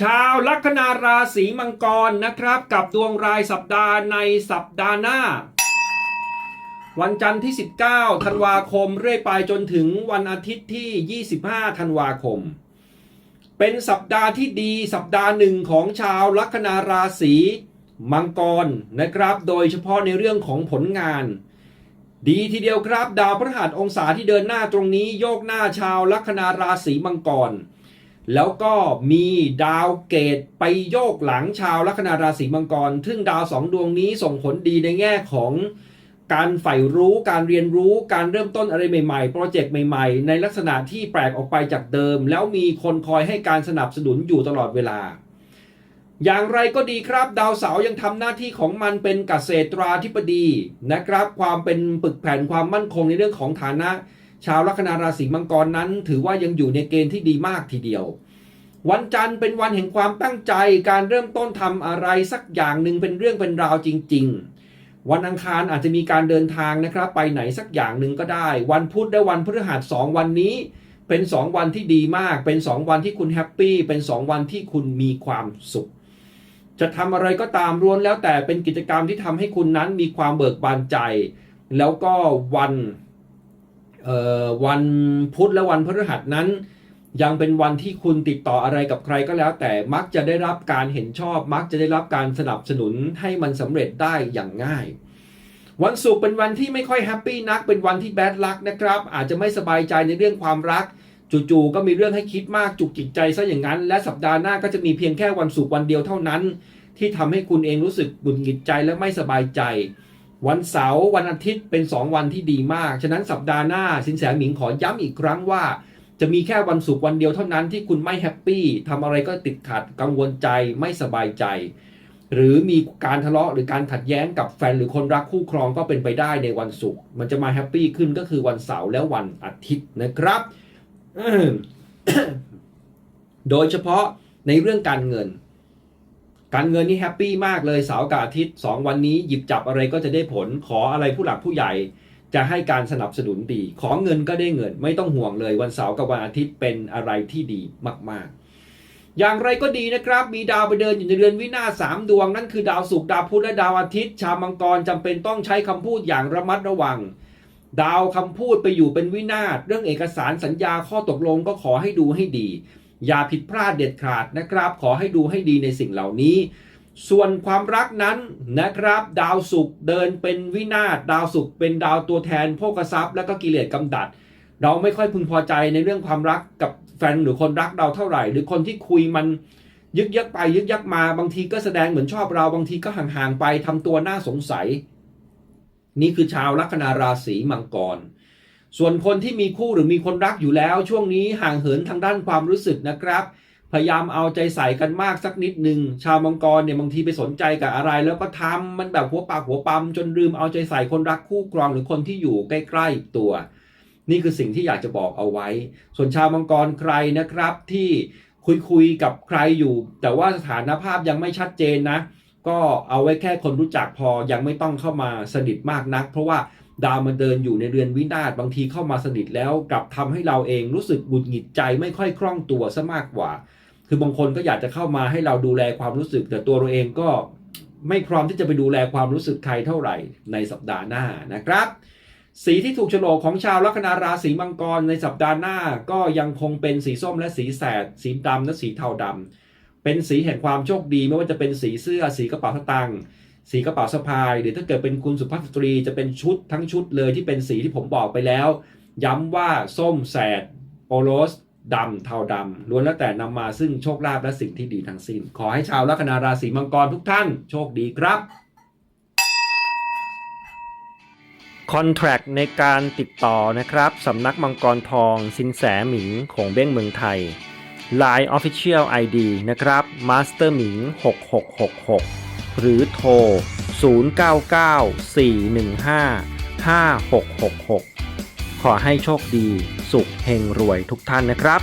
ชาวลัคนาราศีมังกรนะครับ กับดวงรายสัปดาห์ในสัปดาห์หน้า วันจันทร์ที่ 19ธันวาคมเรื่อยไปจนถึงวันอาทิตย์ที่ 25ธันวาคม เป็นสัปดาห์ที่ดีสัปดาห์หนึ่งของชาวลัคนาราศีมังกรนะครับ โดยเฉพาะในเรื่องของผลงาน ดีทีเดียวครับ ดาวพฤหัสองศาที่เดินหน้าตรงนี้ โยกหน้าชาวลัคนาราศีมังกร แล้วก็มีดาวเกตไปโยกหลังชาวลัคนาราศีมังกร ซึ่งดาวสองดวงนี้ส่งผลดีในแง่ของการใฝ่รู้การเรียนรู้การเริ่มต้นอะไรใหม่ๆ โปรเจกต์ใหม่ๆ ในลักษณะที่แปลกออกไปจากเดิม แล้วมีคนคอยให้การสนับสนุนอยู่ตลอดเวลา อย่างไรก็ดีครับ ดาวเสาร์ยังทำหน้าที่ของมันเป็นเกษตราธิบดีนะครับ ความเป็นปึกแผ่นความมั่นคงในเรื่องของฐานะ ชาวลัคนาราศีมังกรนั้น ถือว่ายังอยู่ในเกณฑ์ที่ดีมากทีเดียว วันจันทร์เป็นวันแห่งความตั้งใจการเริ่มต้นทำอะไรสักอย่างหนึ่งเป็นเรื่องเป็นราวจริง ๆ วันอังคารอาจจะมีการเดินทางนะครับ ไปไหนสักอย่างหนึ่งก็ได้ วันพุธและวันพฤหัสสองวันนี้ เป็นสองวันที่ดีมาก เป็นสองวันที่คุณแฮปปี้เป็นสองวันที่คุณมีความสุขจะทำอะไรก็ตามล้วนแล้วแต่เป็นกิจกรรมที่ทำให้คุณนั้นมีความเบิกบานใจ แล้วก็วัน วันพุธและวันพฤหัสนั้น ยังเป็นวันที่คุณติดต่ออะไรกับใครก็แล้ว แต่มักจะได้รับการเห็นชอบ มักจะได้รับการสนับสนุนให้มันสำเร็จได้อย่างง่าย วันศุกร์เป็นวันที่ไม่ค่อยแฮปปี้นัก เป็นวันที่แบดลักนะครับ อาจจะไม่สบายใจในเรื่องความรักจู่ๆก็มีเรื่องให้คิดมากจุกจิตใจซะอย่างนั้น และสัปดาห์หน้าก็จะมีเพียงแค่วันศุกร์วันเดียวเท่านั้น ที่ทำให้คุณเองรู้สึกบุญหงิดใจและไม่สบายใจ วันเสาร์วันอาทิตย์เป็น 2 วันที่ดีมาก ฉะนั้นสัปดาห์หน้าสินแสหมิงขอย้ำอีกครั้งว่า จะมีแค่วันศุกร์วันเดียวเท่านั้นที่คุณไม่แฮปปี้ทำอะไรก็ติดขัดกังวลใจไม่สบายใจ หรือมีการทะเลาะหรือการขัดแย้งกับแฟนหรือคนรักคู่ครองก็เป็นไปได้ในวันศุกร์มันจะมาแฮปปี้ขึ้นก็คือวันเสาร์และวันอาทิตย์นะครับ โดยเฉพาะในเรื่องการเงิน การเงินนี่แฮปปี้มากเลยเสาร์กับอาทิตย์สองวันนี้หยิบจับอะไรก็จะได้ผลขออะไรผู้หลักผู้ใหญ่ จะให้การสนับสนุนดี ขอเงินก็ได้เงิน ไม่ต้องห่วงเลยวันเสาร์กับวันอาทิตย์เป็นอะไรที่ดีมาก ๆ อย่างไรก็ดีนะครับ มีดาวไปเดินอยู่ในเรือนวินาศสามดวง นั่นคือดาวศุกร์ดาวพุธและดาวอาทิตย์ ชาวมังกรจำเป็นต้องใช้คำพูดอย่างระมัดระวัง ดาวคำพูดไปอยู่เป็นวินาศเรื่องเอกสารสัญญาข้อตกลงก็ขอให้ดูให้ดี อย่าผิดพลาดเด็ดขาดนะครับ ขอให้ดูให้ดีในสิ่งเหล่านี้ ส่วนความรักนั้นนะครับ ดาวศุกร์เดินเป็นวินาศดาวศุกร์เป็นดาวตัวแทนโภคทรัพย์ และก็กิเลสกำดัด เราไม่ค่อยพึงพอใจในเรื่องความรักกับแฟนหรือคนรักเราเท่าไหร่ หรือคนที่คุยมันยึกยักไปยึกยักมาบางทีก็แสดงเหมือนชอบเราบางทีก็ห่างๆไปทำตัวน่าสงสัย นี่คือชาวลัคนาราศีมังกร ส่วนคนที่มีคู่หรือมีคนรักอยู่แล้ว ช่วงนี้ห่างเหินทางด้านความรู้สึกนะครับ พยายามเอาใจใส่กันมากสักนิดหนึ่งชาวมังกรเนี่ยบางทีไปสนใจกับอะไร แล้วก็ทำมันแบบหัวปากหัวปั๊มจนลืมเอาใจใส่คนรักคู่ครองหรือคนที่อยู่ใกล้ๆตัว นี่คือสิ่งที่อยากจะบอกเอาไว้ ส่วนชาวมังกรใครนะครับที่คุยคุยๆกับใครอยู่ แต่ว่าสถานภาพยังไม่ชัดเจนนะ ก็เอาไว้แค่คนรู้จักพอยังไม่ต้องเข้ามาสนิทมากนัก เพราะว่า ดาวมันเดินอยู่ในเรือนวินาศบางทีเข้ามาสนิทแล้วกลับทำให้เราเองรู้สึกบุดหงิดใจไม่ค่อยคล่องตัวซะมากกว่า คือบางคนก็อยากจะเข้ามาให้เราดูแลความรู้สึก แต่ตัวเราเองก็ไม่พร้อมที่จะไปดูแลความรู้สึกใครเท่าไหร่ในสัปดาห์หน้านะครับ สีที่ถูกโฉลกของชาวลัคนาราศีมังกรในสัปดาห์หน้าก็ยังคงเป็นสีส้มและสีแสด สีดำและสีเทาดำเป็นสีแห่งความโชคดีไม่ว่าจะเป็นสีเสื้อสีกระเป๋าสตางค์ สีกระเป๋าสะพาย หรือถ้าเกิดเป็นคุณสุภาพสตรีจะเป็นชุดทั้งชุดเลยที่เป็นสีที่ผมบอกไปแล้ว ย้ำว่าส้มแสดโอโรสดำเทาดำล้วนแล้วแต่นำมาซึ่งโชคลาภและสิ่งที่ดีทั้งสิ้น ขอให้ชาวลัคนาราศีมังกรทุกท่านโชคดีครับคอนแทรคในการติดต่อนะครับสำนักมังกรทองสินแสหมิงของเบ้งเมืองไทย Line Official ID นะครับ Master หมิง6666 หรือโทร 0994155666 ขอให้โชคดี สุขเฮงรวยทุกท่านนะครับ